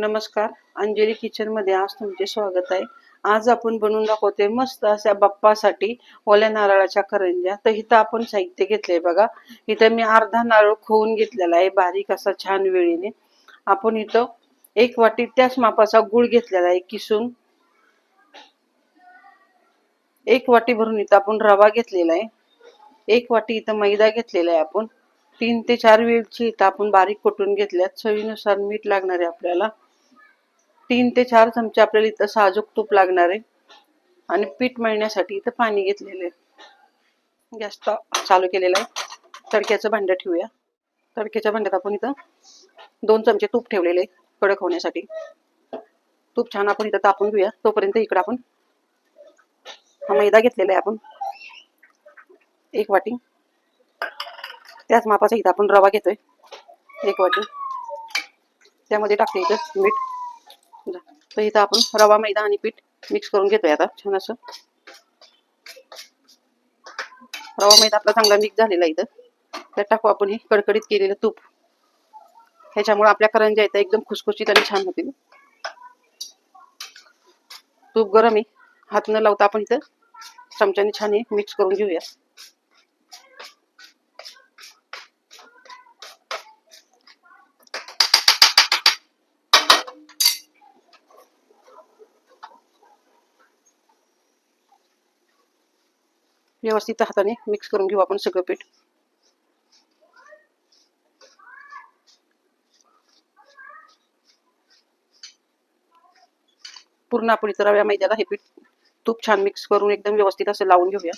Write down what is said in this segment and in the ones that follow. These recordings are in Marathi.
नमस्कार अंजली किचनमध्ये आज तुमचे स्वागत आहे. आज आपण बनवून दाखवते मस्त अशा बाप्पासाठी ओल्या नारळाच्या करंज्या. तर इथं आपण साहित्य घेतलंय बघा. इथं मी अर्धा नारळ खोवून घेतलेला आहे बारीक असा छान वेळीने. आपण इथं एक वाटी त्याच मापाचा गुळ घेतलेला आहे किसून. एक वाटी भरून इथं आपण रवा घेतलेला आहे. एक वाटी इथं मैदा घेतलेला आहे आपण. तीन ते चार वेळची इथं आपण बारीक कुटून घेतल्यात. चवीनुसार मीठ लागणार आहे आपल्याला. तीन ते चार चमचे आपल्याला इथं साजूक तूप लागणार आहे. आणि पीठ मळण्यासाठी इथं पाणी घेतलेलं आहे. गॅस चालू केलेला आहे. तडक्याचं भांडं ठेवूया. तडक्याच्या भांड्यात आपण इथं दोन चमचे तूप ठेवलेले कडक होण्यासाठी. तूप छान आपण इथं तापून घेऊया. तोपर्यंत इकडं आपण हा मैदा घेतलेला आहे आपण. एक वाटी. त्याच मापाचा इथं आपण रवा घेतोय. एक वाटी. त्यामध्ये टाकते इथं मीठ. तर इथं आपण रवा मैदा आणि पीठ मिक्स करून घेतोय आता छान असं. रवा मैदा आपला चांगला मिक्स झालेला इथं. त्यात टाकू आपण हे कडकडीत केलेलं तूप. ह्याच्यामुळे आपल्या करंज्या इथं एकदम खुसखुशीत आणि छान होतील. तूप गरम आहे. हात न लावता आपण इथं चमच्याने छान हे मिक्स करून घेऊया. व्यवस्थित हाताने मिक्स करून घेऊ आपण सगळं पीठ. पूर्ण आपण इतर रव्या मैद्याला हे पीठ. तूप छान मिक्स करून एकदम व्यवस्थित असं लावून घेऊया.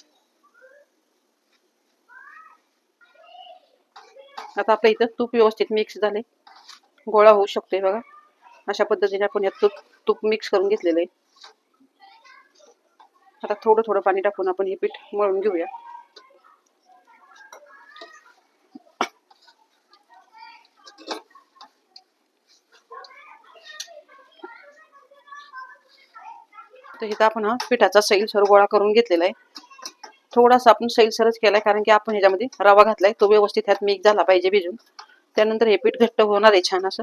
आता आपल्या इथं तूप व्यवस्थित मिक्स झाले गोळा होऊ शकतोय बघा. अशा पद्धतीने आपण यात तूप तूप मिक्स करून घेतलेलं आहे. आता थोडं थोडं पाणी टाकून आपण हे पीठ मळून घेऊया. तर इथं आपण हा पिठाचा सैलसर गोळा करून घेतलेला आहे. थोडासा आपण सैलसरच केलाय कारण की आपण ह्याच्यामध्ये रवा घातलाय. तो व्यवस्थित ह्यात मिक्स झाला पाहिजे भिजून. त्यानंतर हे पीठ घट्ट होणार आहे छान असं.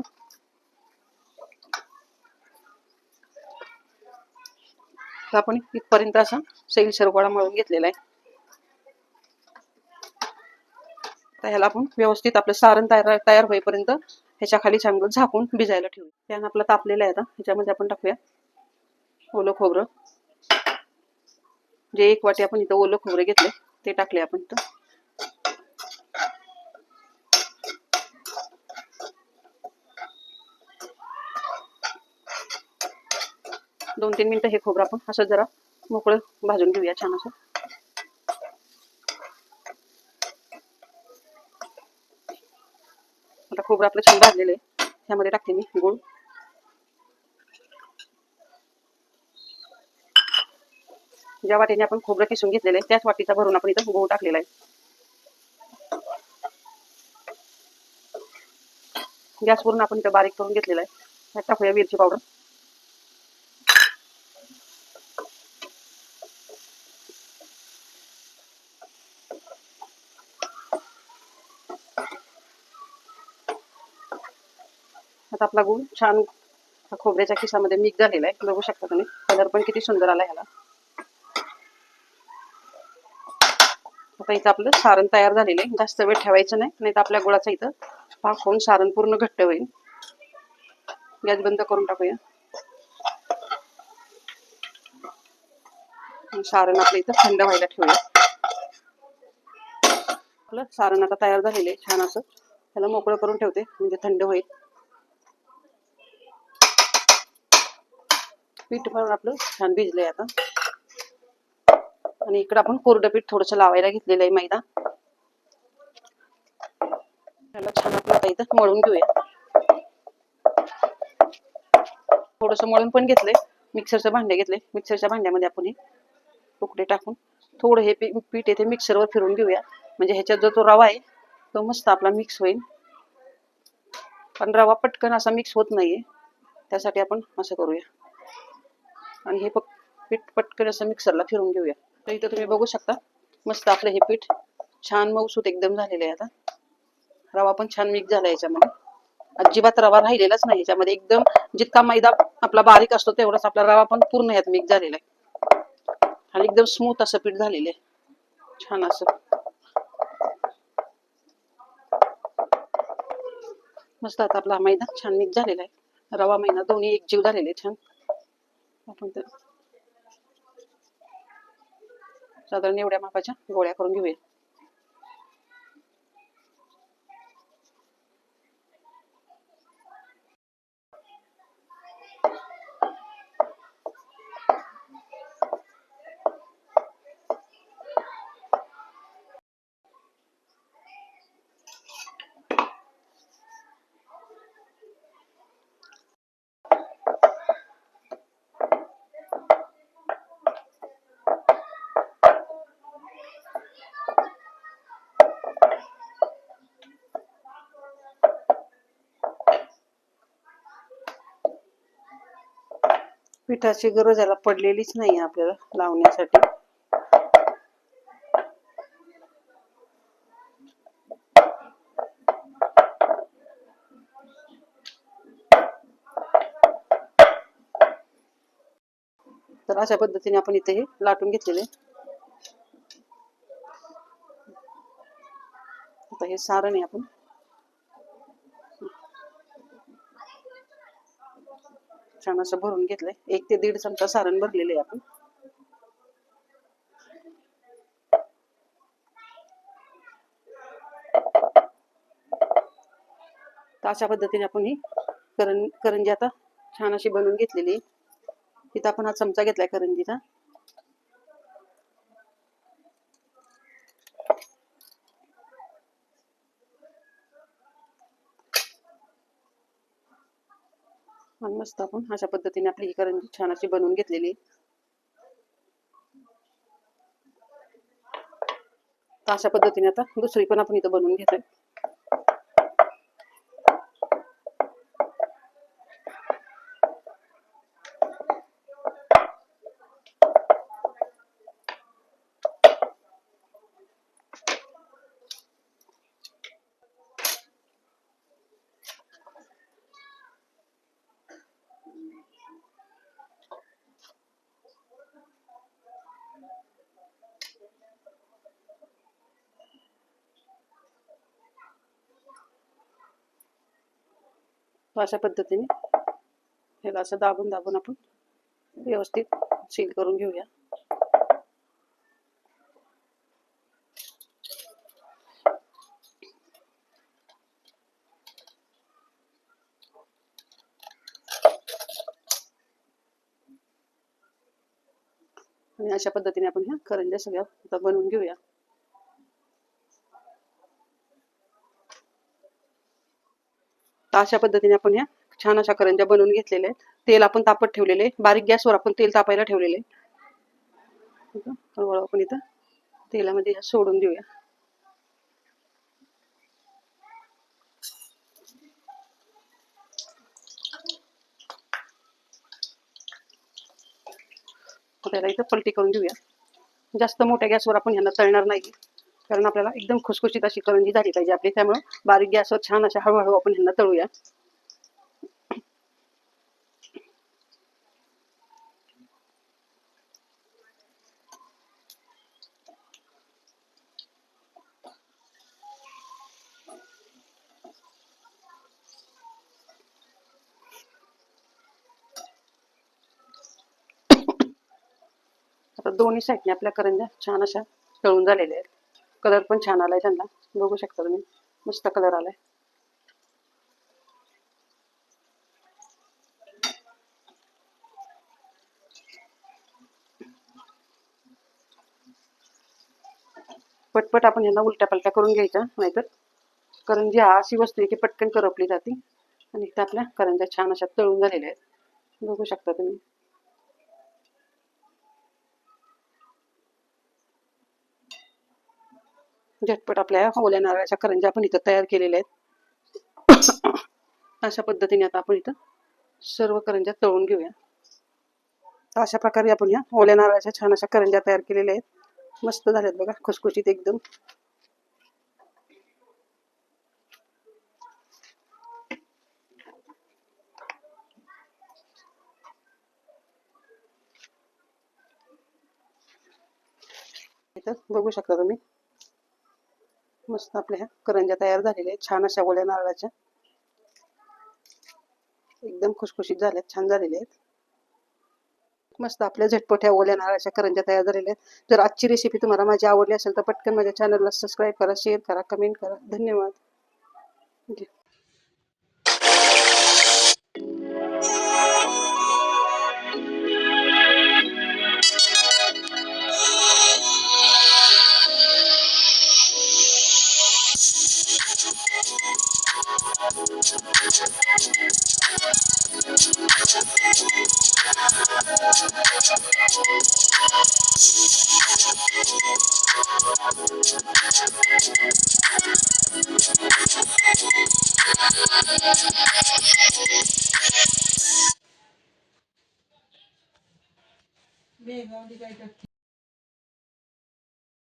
तर आपण इथपर्यंत असा सैल सरगोळा मळून घेतलेला आहे. तर ह्याला आपण व्यवस्थित आपलं सारण तयार तयार होईपर्यंत ह्याच्या खाली चांगलं झाकून भिजायला ठेवू त्यानं आपलं तापलेलं आहे आता. ह्याच्यामध्ये आपण टाकूया ओलं खोबरं. जे एक वाटी आपण इथं ओलं खोबरं घेतले ते टाकले आपण इथं. दोन तीन मिनिटं हे खोबरं आपण असं जरा मोकळं भाजून घेऊया छान असं. आता खोबरं आपलं छान भाजलेलं आहे. ह्यामध्ये टाकते मी गुळ. ज्या वाटीने आपण खोबरं किसून घेतलेलं आहे त्याच वाटीचा भरून आपण इथं गहू टाकलेला आहे. गॅस वरून आपण इथं बारीक करून घेतलेला आहे. टाकूया मिरची पावडर. आता आपला गुळ छान खोबऱ्याच्या खिसामध्ये मिक्स झालेला आहे. बघू शकता तुम्ही. कलर पण किती सुंदर आला ह्याला. आता इथं आपलं सारण तयार झालेलं आहे. जास्त वेळ ठेवायचं नाही. नाही तर आपल्या गुळाचा इथं पाक होऊन सारण पूर्ण घट्ट होईल. गॅस बंद करून टाकूया. सारण आपलं इथं थंड व्हायला ठेवूया. आपलं सारण आता तयार झालेलं आहे. छान असं. त्याला मोकळं करून ठेवते. म्हणजे थंड होईल. पीठ पण आपलं छान भिजलंय आता. आणि इकडं आपण कोरडं पीठ थोडस लावायला घेतलेलं आहे मैदा. त्याला छान आपलं आता इथं मळून घेऊया. थोडस मळून पण घेतलंय. मिक्सरचं भांडे घेतले मिक्सरच्या भांड्यामध्ये आपण हे तुकडे टाकून थोडं हे पीठ येथे मिक्सरवर फिरून घेऊया. म्हणजे ह्याच्यात जो तो रवा आहे तो मस्त आपला मिक्स होईल. पण रवा पटकन असा मिक्स होत नाहीये. त्यासाठी आपण असं करूया. आणि हे फक्त पीठ पटकन असं मिक्सरला फिरून घेऊया. तर इथं तुम्ही बघू शकता मस्त आपलं हे पीठ. छान मऊसूत एकदम झालेलं आहे आता. रवा पण छान मिक्स झाला याच्यामध्ये. अजिबात रवा राहिलेलाच नाही याच्यामध्ये. एकदम जितका मैदा आपला बारीक असतो तेवढाच आपला रवा पण पूर्ण यात मिक्स झालेला आहे. आणि एकदम स्मूथ असं पीठ झालेलं आहे. छान असं. मस्त आता आपला मैदा छान मिक्स झालेला आहे. रवा मैदा दोन्ही एकजीव झालेले छान. आपण तर साधारण एवढ्या मापाच्या गोळ्या करून घेऊया. पिठाची गरज याला पडलेलीच नाही आपल्याला लावण्यासाठी. तर अशा पद्धतीने आपण इथे हे लाटून घेतलेले. आता हे सारण आहे आपण. छान असं भरून घेतलंय. एक ते दीड चमचा सारण भरलेले आहे आपण. तर अशा पद्धतीने आपण ही करं करंजी आता छान अशी बनवून घेतलेली आहे. तिथं आपण हा चमचा घेतलाय करंजीचा. आणि मस्त आपण अशा पद्धतीने आपली करंजी छान अशी बनवून घेतलेली. अशा पद्धतीने आता दुसरी पण आपण इथं बनवून घेतोय. अशा पद्धतीने ह्याला असं दाबून दाबून आपण व्यवस्थित सील करून घेऊया. आणि अशा पद्धतीने आपण ह्या करंज्या सगळ्या आता बनवून घेऊया. तर अशा पद्धतीने आपण ह्या छान अशा करंज्या बनवून घेतलेल्या आहेत. तेल आपण तापत ठेवलेले बारीक गॅसवर आपण तेल तापायला ठेवलेले हळूहळू आपण इथं तेलामध्ये ह्या सोडून देऊया. त्याला इथं पलटी करून घेऊया जास्त मोठ्या गॅसवर आपण ह्यांना तळणार नाही कारण आपल्याला एकदम खुसखुशीत अशी करंजी झाली पाहिजे आपली. त्यामुळं बारीक गॅसवर छान अशा हळूहळू आपण ह्यांना तळूया. आता दोन्ही साईडने आपल्या करंज्या छान अशा तळून झालेल्या आहेत. कलर पण छान आलाय त्यांना. बघू शकता तुम्ही. मस्त कलर आलाय. पटपट आपण यांना उलट्या पलट्या करून घ्यायच्या नाहीतर करंजी हा अशी वस्तू आहे की पटकन करपली जाते. आणि इथं आपल्या करंज्या छान अशा तळून झालेल्या आहेत. बघू शकता तुम्ही. झटपट आपल्या ओल्या नारळाच्या करंज्या आपण इथं तयार केलेल्या आहेत. अशा पद्धतीने आता आपण इथं सर्व करंज्या तळून घेऊया. तर अशा प्रकारे आपण या ओल्या नारळाच्या छान अशा करंज्या तयार केलेल्या आहेत. मस्त झाल्यात बघा खुसखुशीत एकदम. इथं बघू शकता तुम्ही. मस्त आपल्या ह्या करंज्या तयार झालेल्या आहेत. छान अशा ओल्या नारळाच्या. एकदम खुशखुशीत झाल्यात छान झालेल्या आहेत. मस्त आपल्या झटपट्या ओल्या नारळाच्या करंज्या तयार झालेल्या आहेत. जर आजची रेसिपी तुम्हाला माझी आवडली असेल तर पटकन माझ्या चॅनलला सबस्क्राईब करा शेअर करा कमेंट करा. धन्यवाद. Bene, non dica che